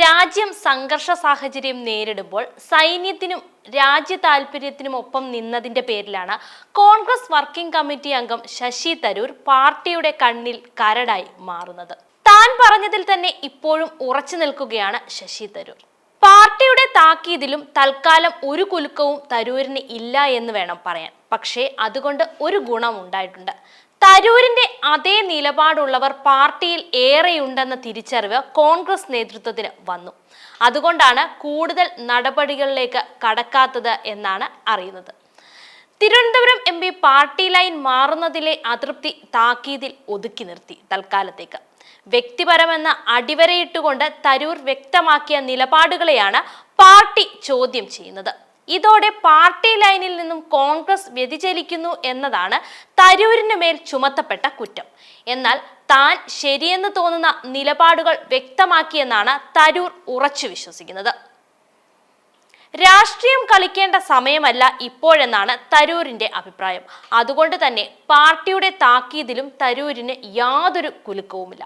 രാജ്യം സംഘർഷ സാഹചര്യം നേരിടുമ്പോൾ സൈന്യത്തിനും രാജ്യ താല്പര്യത്തിനും ഒപ്പം നിന്നതിന്റെ പേരിലാണ് കോൺഗ്രസ് വർക്കിംഗ് കമ്മിറ്റി അംഗം ശശി തരൂർ പാർട്ടിയുടെ കണ്ണിൽ കരടായി മാറുന്നത്. താൻ പറഞ്ഞതിൽ തന്നെ ഇപ്പോഴും ഉറച്ചു നിൽക്കുകയാണ് ശശി തരൂർ. പാർട്ടിയുടെ താക്കീതിലും തൽക്കാലം ഒരു കുലുക്കവും തരൂരിന് ഇല്ല എന്ന് വേണം പറയാൻ. പക്ഷേ അതുകൊണ്ട് ഒരു ഗുണം ഉണ്ടായിട്ടുണ്ട് തരൂരിന്റെ അതേ നിലപാടുള്ളവർ പാർട്ടിയിൽ ഏറെയുണ്ടെന്ന തിരിച്ചറിവ് കോൺഗ്രസ് നേതൃത്വത്തിന് വന്നു. അതുകൊണ്ടാണ് കൂടുതൽ നടപടികളിലേക്ക് കടക്കാത്തത് എന്നാണ് അറിയുന്നത്. Thiruvananthapuram M P party line മാറുന്നതിലെ അതൃപ്തി താക്കീതിൽ ഒതുക്കി നിർത്തി തൽക്കാലത്തേക്ക്. വ്യക്തിപരമെന്ന അടിവരയിട്ടുകൊണ്ട് തരൂർ വ്യക്തമാക്കിയ നിലപാടുകളെയാണ് പാർട്ടി ചോദ്യം ചെയ്യുന്നത്. ഇതോടെ പാർട്ടി ലൈനിൽ നിന്നും കോൺഗ്രസ് വ്യതിചലിക്കുന്നു എന്നതാണ് തരൂരിന് മേൽ ചുമത്തപ്പെട്ട കുറ്റം. എന്നാൽ താൻ ശരിയെന്ന് തോന്നുന്ന നിലപാടുകൾ വ്യക്തമാക്കിയെന്നാണ് തരൂർ ഉറച്ചു വിശ്വസിക്കുന്നത്. രാഷ്ട്രീയം കളിക്കേണ്ട സമയമല്ല ഇപ്പോഴെന്നാണ് തരൂരിന്റെ അഭിപ്രായം. അതുകൊണ്ട് തന്നെ പാർട്ടിയുടെ താക്കീതിലും തരൂരിന് യാതൊരു കുലുക്കവുമില്ല.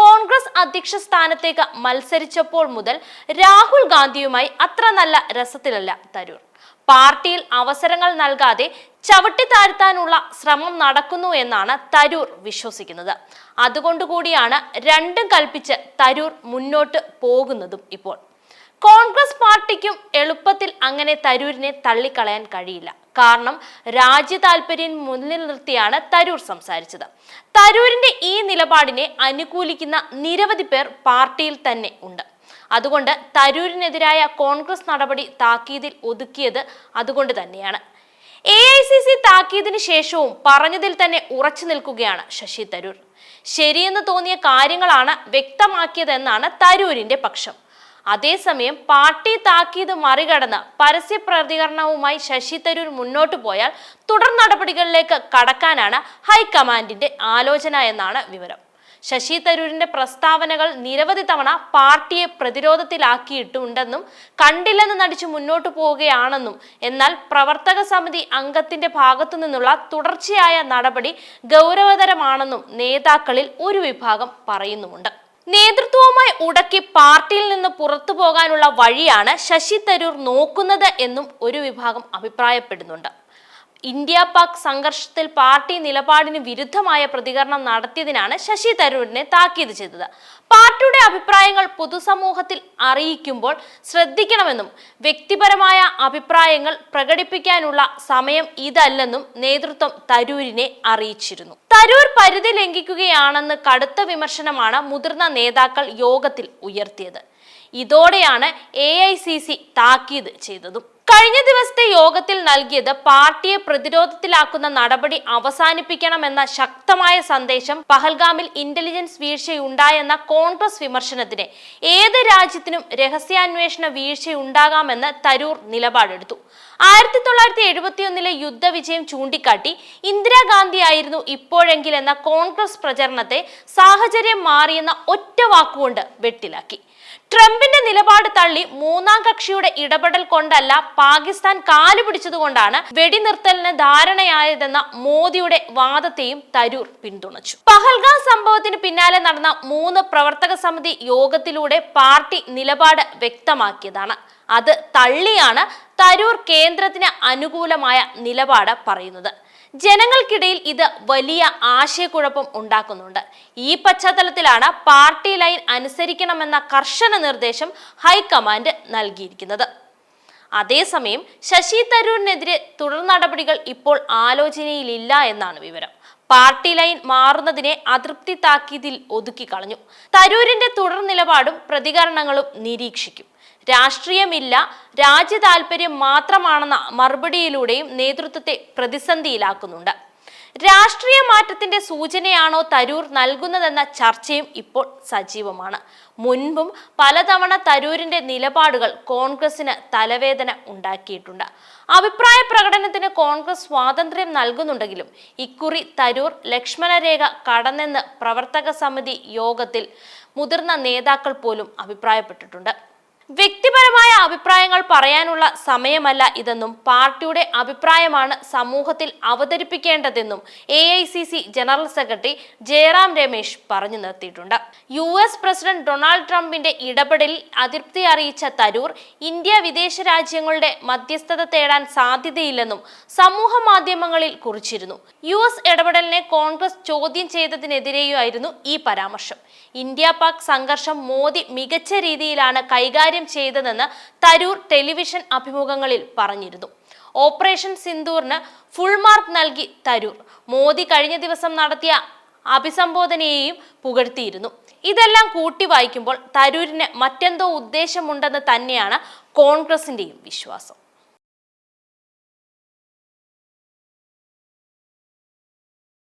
കോൺഗ്രസ് അധ്യക്ഷ സ്ഥാനത്തേക്ക് മത്സരിച്ചപ്പോൾ മുതൽ രാഹുൽ ഗാന്ധിയുമായി അത്ര നല്ല രസത്തിലല്ല തരൂർ. പാർട്ടിയിൽ അവസരങ്ങൾ നൽകാതെ ചവിട്ടി താഴ്ത്താനുള്ള ശ്രമം നടക്കുന്നു എന്നാണ് തരൂർ വിശ്വസിക്കുന്നത്. അതുകൊണ്ടുകൂടിയാണ് രണ്ടും കൽപ്പിച്ച് തരൂർ മുന്നോട്ട് പോകുന്നതും ഇപ്പോൾ. കോൺഗ്രസ് പാർട്ടിക്കും എളുപ്പത്തിൽ അങ്ങനെ തരൂരിനെ തള്ളിക്കളയാൻ കഴിയില്ല. കാരണം രാജ്യ താല്പര്യം മുന്നിൽ നിർത്തിയാണ് തരൂർ സംസാരിച്ചത്. തരൂരിന്റെ ഈ നിലപാടിനെ അനുകൂലിക്കുന്ന നിരവധി പേർ പാർട്ടിയിൽ തന്നെ ഉണ്ട്. അതുകൊണ്ട് തരൂരിനെതിരായ കോൺഗ്രസ് നടപടി താക്കീതിൽ ഒതുക്കിയത് അതുകൊണ്ട് തന്നെയാണ്. എ ഐ സി സി താക്കീതിന് ശേഷവും പറഞ്ഞതിൽ തന്നെ ഉറച്ചു നിൽക്കുകയാണ് ശശി തരൂർ. ശരിയെന്ന് തോന്നിയ കാര്യങ്ങളാണ് വ്യക്തമാക്കിയതെന്നാണ് തരൂരിന്റെ പക്ഷം. അതേസമയം പാർട്ടി താക്കീത് മറികടന്ന് പരസ്യ പ്രതികരണവുമായി ശശി തരൂർ മുന്നോട്ട് പോയാൽ തുടർ നടപടികളിലേക്ക് കടക്കാനാണ് ഹൈക്കമാൻഡിന്റെ ആലോചന എന്നാണ് വിവരം. ശശി തരൂരിന്റെ പ്രസ്താവനകൾ നിരവധി തവണ പാർട്ടിയെ പ്രതിരോധത്തിലാക്കിയിട്ടുണ്ടെന്നും കണ്ടില്ലെന്ന് നടിച്ചു മുന്നോട്ടു പോവുകയാണെന്നും എന്നാൽ പ്രവർത്തക സമിതി അംഗത്തിന്റെ ഭാഗത്തു നിന്നുള്ള തുടർച്ചയായ നടപടി ഗൗരവതരമാണെന്നും നേതാക്കളിൽ ഒരു വിഭാഗം പറയുന്നുമുണ്ട്. നേതൃത്വവുമായി ഉടക്കി പാർട്ടിയിൽ നിന്ന് പുറത്തു പോകാനുള്ള വഴിയാണ് ശശി തരൂർ നോക്കുന്നത് എന്നും ഒരു വിഭാഗം അഭിപ്രായപ്പെടുന്നുണ്ട്. ഇന്ത്യ പാക് സംഘർഷത്തിൽ പാർട്ടി നിലപാടിന് വിരുദ്ധമായ പ്രതികരണം നടത്തിയതിനാണ് ശശി തരൂരിനെ താക്കീത് ചെയ്തത്. പാർട്ടിയുടെ അഭിപ്രായങ്ങൾ പൊതുസമൂഹത്തിൽ അറിയിക്കുമ്പോൾ ശ്രദ്ധിക്കണമെന്നും വ്യക്തിപരമായ അഭിപ്രായങ്ങൾ പ്രകടിപ്പിക്കാനുള്ള സമയം ഇതല്ലെന്നും നേതൃത്വം തരൂരിനെ അറിയിച്ചിരുന്നു. തരൂർ പരിധി ലംഘിക്കുകയാണെന്ന് കടുത്ത വിമർശനമാണ് മുതിർന്ന നേതാക്കൾ യോഗത്തിൽ ഉയർത്തിയത്. ഇതോടെയാണ് എ ഐ സി സി താക്കീത് ചെയ്തതും. കഴിഞ്ഞ ദിവസത്തെ യോഗത്തിൽ നൽകിയത് പാർട്ടിയെ പ്രതിരോധത്തിലാക്കുന്ന നടപടി അവസാനിപ്പിക്കണമെന്ന ശക്തമായ സന്ദേശം പഹൽഗാമിൽ ഇന്റലിജൻസ് വീഴ്ചയുണ്ടായെന്ന കോൺഗ്രസ് വിമർശനത്തിന് ഏത് രാജ്യത്തിനും രഹസ്യാന്വേഷണ വീഴ്ചയുണ്ടാകാമെന്ന് തരൂർ നിലപാടെടുത്തു. ആയിരത്തി തൊള്ളായിരത്തി എഴുപത്തിയൊന്നിലെ യുദ്ധവിജയം ചൂണ്ടിക്കാട്ടി ഇന്ദിരാഗാന്ധി ആയിരുന്നു ഇപ്പോഴെങ്കിലെന്ന കോൺഗ്രസ് പ്രചരണത്തെ സാഹചര്യം മാറിയെന്ന ഒറ്റ വാക്കുകൊണ്ട് വെട്ടിലാക്കി. ട്രംപിന്റെ നിലപാട് തള്ളി മൂന്നാം കക്ഷിയുടെ ഇടപെടൽ കൊണ്ടല്ല പാകിസ്ഥാൻ കാലുപിടിച്ചതുകൊണ്ടാണ് വെടിനിർത്തലിന് ധാരണയായതെന്ന മോദിയുടെ വാദത്തെയും തരൂർ പിന്തുണച്ചു. പഹൽഗാം സംഭവത്തിന് പിന്നാലെ നടന്ന മൂന്ന് പ്രവർത്തക സമിതി യോഗത്തിലൂടെ പാർട്ടി നിലപാട് വ്യക്തമാക്കിയതാണ്. അത് തള്ളിയാണ് തരൂർ കേന്ദ്രത്തിന് അനുകൂലമായ നിലപാട് പറയുന്നത്. ജനങ്ങൾക്കിടയിൽ ഇത് വലിയ ആശയക്കുഴപ്പം ഉണ്ടാക്കുന്നുണ്ട്. ഈ പശ്ചാത്തലത്തിലാണ് പാർട്ടി ലൈൻ അനുസരിക്കണമെന്ന കർശന നിർദ്ദേശം ഹൈക്കമാൻഡ് നൽകിയിരിക്കുന്നത്. അതേസമയം ശശി തരൂരിനെതിരെ തുടർ നടപടികൾ ഇപ്പോൾ ആലോചനയിലില്ല എന്നാണ് വിവരം. പാർട്ടി ലൈൻ മാറുന്നതിനെ അതൃപ്തി താക്കീതിൽ ഒതുക്കിക്കളഞ്ഞു. തരൂരിന്റെ തുടർ നിലപാടും പ്രതികരണങ്ങളും നിരീക്ഷിക്കും. രാഷ്ട്രീയമില്ല രാജ്യ താല്പര്യം മാത്രമാണെന്ന മറുപടിയിലൂടെയും നേതൃത്വത്തെ പ്രതിസന്ധിയിലാക്കുന്നുണ്ട്. രാഷ്ട്രീയ മാറ്റത്തിന്റെ സൂചനയാണോ തരൂർ നൽകുന്നതെന്ന ചർച്ചയും ഇപ്പോൾ സജീവമാണ്. മുൻപും പലതവണ തരൂരിന്റെ നിലപാടുകൾ കോൺഗ്രസിന് തലവേദന ഉണ്ടാക്കിയിട്ടുണ്ട്. അഭിപ്രായ പ്രകടനത്തിന് കോൺഗ്രസ് സ്വാതന്ത്ര്യം നൽകുന്നുണ്ടെങ്കിലും ഇക്കുറി തരൂർ ലക്ഷ്മണരേഖ കടന്നെന്ന് പ്രവർത്തക സമിതി യോഗത്തിൽ മുതിർന്ന നേതാക്കൾ പോലും അഭിപ്രായപ്പെട്ടിട്ടുണ്ട്. Vic വ്യക്തിപരമായ അഭിപ്രായങ്ങൾ പറയാനുള്ള സമയമല്ല ഇതെന്നും പാർട്ടിയുടെ അഭിപ്രായമാണ് സമൂഹത്തിൽ അവതരിപ്പിക്കേണ്ടതെന്നും A general secretary Jairam Ramesh പറഞ്ഞു നിർത്തിയിട്ടുണ്ട്. യു എസ് പ്രസിഡന്റ് ഡൊണാൾഡ് ട്രംപിന്റെ ഇടപെടലിൽ അതൃപ്തി അറിയിച്ച തരൂർ ഇന്ത്യ വിദേശ രാജ്യങ്ങളുടെ മധ്യസ്ഥത തേടാൻ സാധ്യതയില്ലെന്നും സമൂഹ മാധ്യമങ്ങളിൽ കുറിച്ചിരുന്നു. യു എസ് ഇടപെടലിനെ കോൺഗ്രസ് ചോദ്യം ചെയ്തതിനെതിരെയായിരുന്നു ഈ പരാമർശം. ഇന്ത്യ പാക് സംഘർഷം മോദി മികച്ച രീതിയിലാണ് കൈകാര്യം ചെയ്തതെന്ന് തരൂർ ടെലിവിഷൻ അഭിമുഖങ്ങളിൽ പറഞ്ഞിരുന്നു. ഓപ്പറേഷൻ സിന്ദൂറിന് ഫുൾ മാർക്ക് നൽകി തരൂർ. മോദി കഴിഞ്ഞ ദിവസം നടത്തിയ അഭിസംബോധനയെയും പുകഴ്ത്തിയിരുന്നു. ഇതെല്ലാം കൂട്ടി വായിക്കുമ്പോൾ തരൂരിന് മറ്റെന്തോ ഉദ്ദേശമുണ്ടെന്ന് തന്നെയാണ് കോൺഗ്രസിന്റെയും വിശ്വാസം.